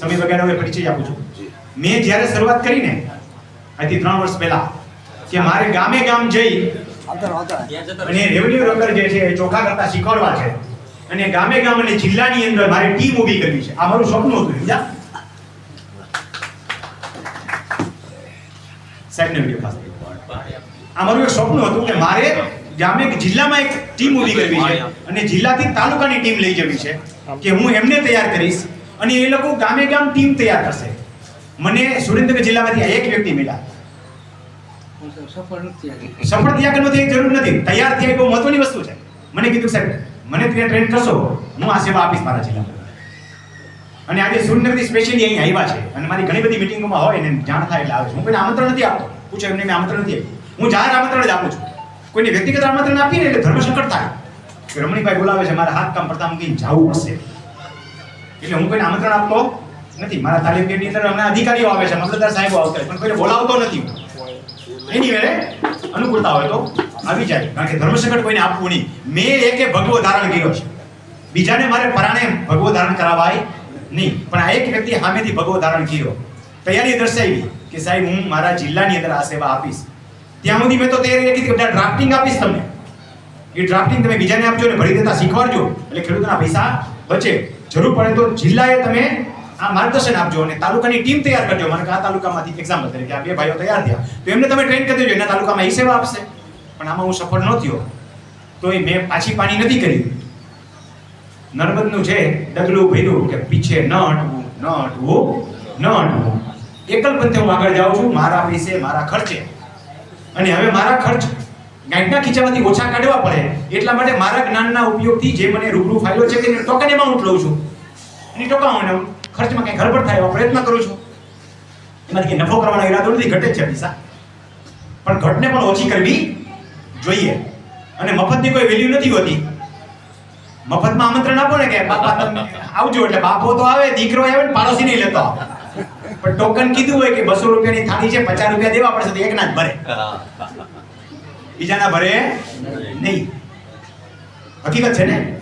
સમય વગેરે હવે પરિચય આપું છું. મેં જ્યારે શરૂઆત કરી ને આજથી ત્રણ વર્ષ પહેલા કે મારે ગામે ગામ જઈ અને રેવન્યુ રંગર જે છે એ ચોખા કરતા શીખવાડવા છે. અને ગામે ગામ અને જિલ્લાની અંદર મારે ટીમ ઊભી કરવી છે. આ મારું સપનું હતું સમજ્યા? સાહેબને વીડિયો આ મારું એક સપનું હતું કે મારે ગામે જિલ્લામાં એક ટીમ ઊભી કરવી છે અને જિલ્લાથી તાલુકાની ટીમ લઈ જવી છે કે હું એમને તૈયાર કરીશ. અને એ લોકો ગામે ગામ ટીમ તૈયાર કરશે. મને સુરેન્દ્રનગર જિલ્લામાંથી એક વ્યક્તિ મળ્યા. સફળ થયા કે નથી એ જરૂર નથી. તૈયાર થયા એ બહુ મહત્વની વસ્તુ છે. મને કીધું સાહેબ મને ત્યાં ટ્રેન કરશો હું આ સેવા આપીશ મારા જિલ્લામાં. અને આજે સુરેન્દ્રનગરથી સ્પેશિયલી અહીં આવ્યા છે. અને મારી ઘણી બધી મિટિંગોમાં હોય એને જાણ થાય એટલે આવે છે. હું કોઈને આમંત્રણ નથી આપતો. પૂછો એમને મેં આમંત્રણ નથી આપ્યું. હું જાહેર આમંત્રણ જ આપું છું. કોઈને વ્યક્તિગત આમંત્રણ આપીએ ને એટલે ધર્મ સંકટ થાય. રમણીભાઈ બોલાવે છે મારા હાથ કામ પડતા મૂકીને જવું પડશે. એટલે હું કોઈને આમંત્રણ આપતો નથી. મારા તાલીમ ગેટની અંદર હમણાં અધિકારીઓ આવે છે, મતલબ સાહેબો આવતા પણ કોઈને બોલાવતો નથી એની વેળે અનુકૂળતા હોય તો આવી જાય. કારણ કે ધર્મ સંકટ કોઈને આપવું નહીં. મેં એકે ભગવો ધારણ કર્યો છે. બીજાને મારે પરાણે ભગવો ધારણ કરાવાય નહીં. પણ આ એક વ્યક્તિ સામેથી ભગવો ધારણ કર્યો. તૈયારી દર્શાવી કે સાહેબ, હું મારા જિલ્લાની અંદર આ સેવા આપીશ. ત્યાં સુધી મેં તો તૈયારી રાખી કે ડ્રાફ્ટિંગ આપીશ તમને. એ ડ્રાફ્ટિંગ તમે બીજાને આપજો ને ભરી દેતા શીખવાડજો. એટલે ખેડૂતોના પૈસા બચે જરૂર પડે તો જિલ્લાએ તમે આ માર્ગદર્શન આપજો અને તાલુકાની ટીમ તૈયાર કરજો. મારે આ તાલુકામાંથી એક્ઝામ્પલ તરીકે આ બે ભાઈઓ તૈયાર થયા. તો એમને તમે ટ્રેન કરી દેજો. એના તાલુકામાં એ સેવા આપશે. પણ આમાં હું સફળ ન તો એ મેં પાછી પાણી નથી કરી. નર્મદનું છે ડગલું ભર્યું કે પીછે ન હટવું ન હટવું ન હટવું એકલ પંથે હું આગળ જાઉં છું. મારા પૈસે મારા ખર્ચે. અને હવે મારા ખર્ચ ગાંઠના ખીચામાંથી ઓછા કાઢવા પડે. એટલા માટે મારા જ્ઞાનના ઉપયોગથી જે મને રૂબરૂ ફાયદો છે કે ટોકન એમાઉન્ટ લઉં છું. અને ટોકન ખર્ચમાં કંઈ ગરબડ થાય એવો પ્રયત્ન કરું છું. એમાંથી કંઈ નફો કરવાનો ઈરાદો નથી, ઘટે છે પૈસા. પણ ઘટને પણ ઓછી કરવી જોઈએ. અને મફતની કોઈ વેલ્યુ નથી હોતી. મફતમાં આમંત્રણ આપો ને કે, બાપા આવજો. એટલે બાપો તો આવે, દીકરો આવે ને પાડોશી નહીં લેતો. પણ ટોકન કીધું હોય કે બસો રૂપિયાની થાળી છે, પચાસ રૂપિયા દેવા પડશે તો એકના જ ભરે. બીજાના ભરે નહીં. હકીકત છે ને?